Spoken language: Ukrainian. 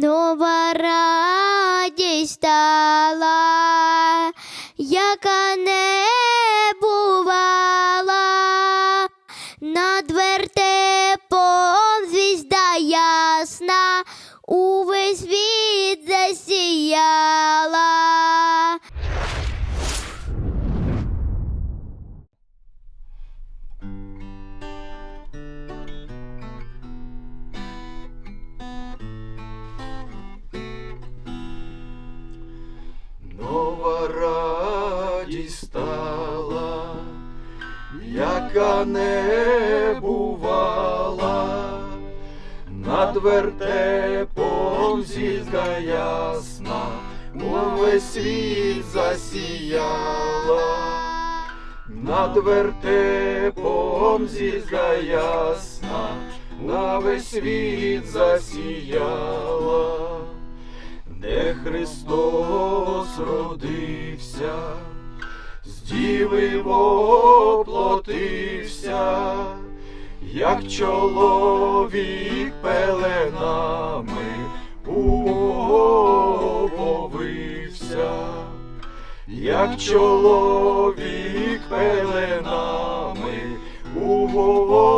нова радість стала, яка не бувала, над вертепом звізда ясна, увесь світ засіяла. Радість стала, яка не бувала, над вертепом зізга ясна, увесь світ засіяла, над вертепом зізга ясна, на весь світ засіяла. Де Христос родився, діви воплотився, як чоловік пеленами уповився, як чоловік пеленами уповився.